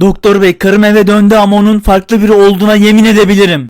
Doktor bey karım eve döndü ama onun farklı biri olduğuna yemin edebilirim.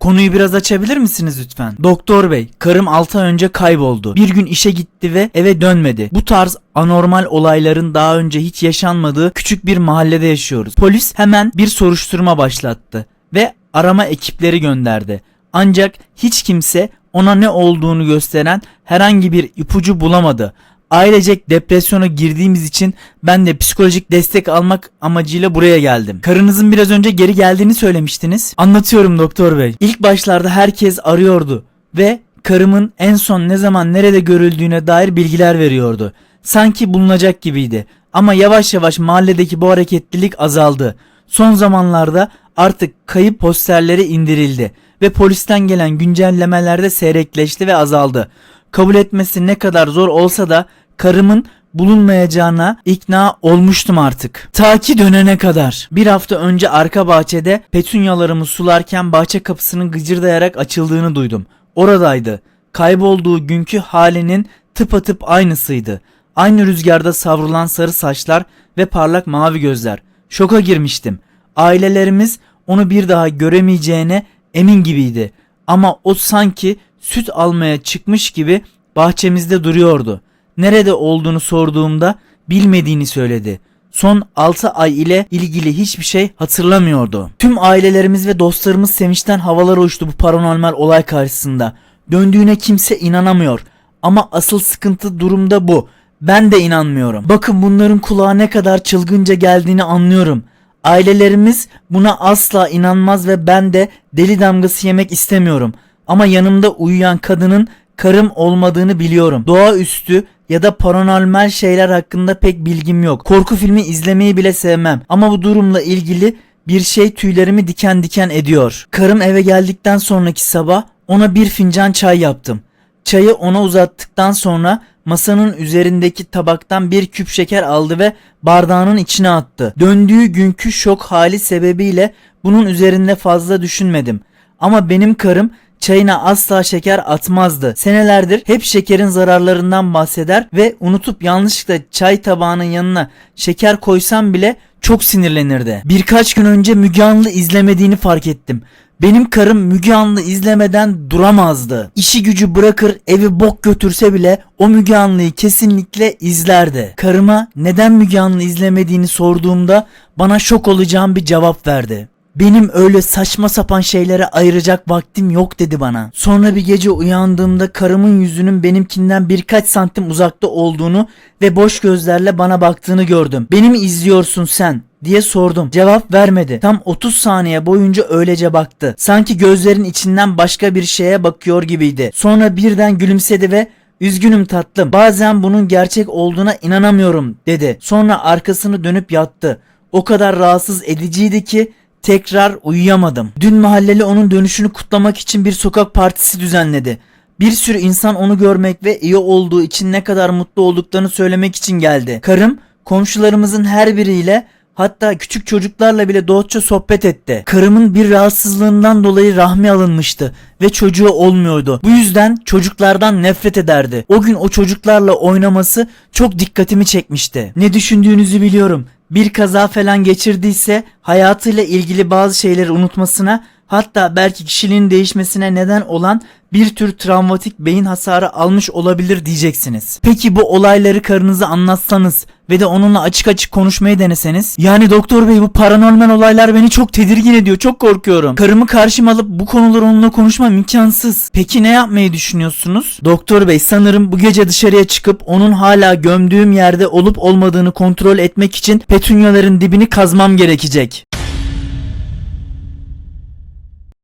Konuyu biraz açabilir misiniz lütfen? Doktor bey, karım 6 ay önce kayboldu. Bir gün işe gitti ve eve dönmedi. Bu tarz anormal olayların daha önce hiç yaşanmadığı küçük bir mahallede yaşıyoruz. Polis hemen bir soruşturma başlattı ve arama ekipleri gönderdi. Ancak hiç kimse ona ne olduğunu gösteren herhangi bir ipucu bulamadı. Ailecek depresyona girdiğimiz için ben de psikolojik destek almak amacıyla buraya geldim. Karınızın biraz önce geri geldiğini söylemiştiniz. Anlatıyorum doktor bey. İlk başlarda herkes arıyordu ve karımın en son ne zaman nerede görüldüğüne dair bilgiler veriyordu. Sanki bulunacak gibiydi. Ama yavaş yavaş mahalledeki bu hareketlilik azaldı. Son zamanlarda artık kayıp posterleri indirildi ve polisten gelen güncellemeler de seyrekleşti ve azaldı. Kabul etmesi ne kadar zor olsa da karımın bulunmayacağına ikna olmuştum artık. Ta ki dönene kadar. Bir hafta önce arka bahçede petunyalarımı sularken bahçe kapısının gıcırdayarak açıldığını duydum. Oradaydı. Kaybolduğu günkü halinin tıpatıp aynısıydı. Aynı rüzgarda savrulan sarı saçlar ve parlak mavi gözler. Şoka girmiştim. Ailelerimiz onu bir daha göremeyeceğine emin gibiydi. Ama o sanki süt almaya çıkmış gibi bahçemizde duruyordu. Nerede olduğunu sorduğumda bilmediğini söyledi. Son 6 ay ile ilgili hiçbir şey hatırlamıyordu. Tüm ailelerimiz ve dostlarımız sevinçten havalara uçtu bu paranormal olay karşısında. Döndüğüne kimse inanamıyor. Ama asıl sıkıntı durumda bu. Ben de inanmıyorum. Bakın bunların kulağa ne kadar çılgınca geldiğini anlıyorum. Ailelerimiz buna asla inanmaz ve ben de deli damgası yemek istemiyorum. Ama yanımda uyuyan kadının karım olmadığını biliyorum. Doğaüstü ya da paranormal şeyler hakkında pek bilgim yok. Korku filmi izlemeyi bile sevmem. Ama bu durumla ilgili bir şey tüylerimi diken diken ediyor. Karım eve geldikten sonraki sabah ona bir fincan çay yaptım. Çayı ona uzattıktan sonra masanın üzerindeki tabaktan bir küp şeker aldı ve bardağının içine attı. Döndüğü günkü şok hali sebebiyle bunun üzerinde fazla düşünmedim. Ama benim karım çayına asla şeker atmazdı. Senelerdir hep şekerin zararlarından bahseder ve unutup yanlışlıkla çay tabağının yanına şeker koysam bile çok sinirlenirdi. Birkaç gün önce Müge Anlı izlemediğini fark ettim. Benim karım Müge Anlı izlemeden duramazdı. İşi gücü bırakır evi bok götürse bile o Müge Anlı'yı kesinlikle izlerdi. Karıma neden Müge Anlı izlemediğini sorduğumda bana şok olacağım bir cevap verdi. Benim öyle saçma sapan şeylere ayıracak vaktim yok dedi bana. Sonra bir gece uyandığımda karımın yüzünün benimkinden birkaç santim uzakta olduğunu ve boş gözlerle bana baktığını gördüm. Beni mi izliyorsun sen? diye sordum. Cevap vermedi. Tam 30 saniye boyunca öylece baktı. Sanki gözlerin içinden başka bir şeye bakıyor gibiydi. Sonra birden gülümsedi ve Üzgünüm tatlım. Bazen bunun gerçek olduğuna inanamıyorum dedi. Sonra arkasını dönüp yattı. O kadar rahatsız ediciydi ki tekrar uyuyamadım. Dün mahalleli onun dönüşünü kutlamak için bir sokak partisi düzenledi. Bir sürü insan onu görmek ve iyi olduğu için ne kadar mutlu olduklarını söylemek için geldi. Karım komşularımızın her biriyle hatta küçük çocuklarla bile dostça sohbet etti. Karımın bir rahatsızlığından dolayı rahmi alınmıştı ve çocuğu olmuyordu. Bu yüzden çocuklardan nefret ederdi. O gün o çocuklarla oynaması çok dikkatimi çekmişti. Ne düşündüğünüzü biliyorum. Bir kaza falan geçirdiyse hayatıyla ilgili bazı şeyleri unutmasına hatta belki kişiliğin değişmesine neden olan bir tür travmatik beyin hasarı almış olabilir diyeceksiniz. Peki bu olayları karınıza anlatsanız ve de onunla açık açık konuşmayı deneseniz? Yani doktor bey bu paranormal olaylar beni çok tedirgin ediyor. Çok korkuyorum. Karımı karşıma alıp bu konuları onunla konuşmam imkansız. Peki ne yapmayı düşünüyorsunuz? Doktor bey sanırım bu gece dışarıya çıkıp onun hala gömdüğüm yerde olup olmadığını kontrol etmek için petunyaların dibini kazmam gerekecek.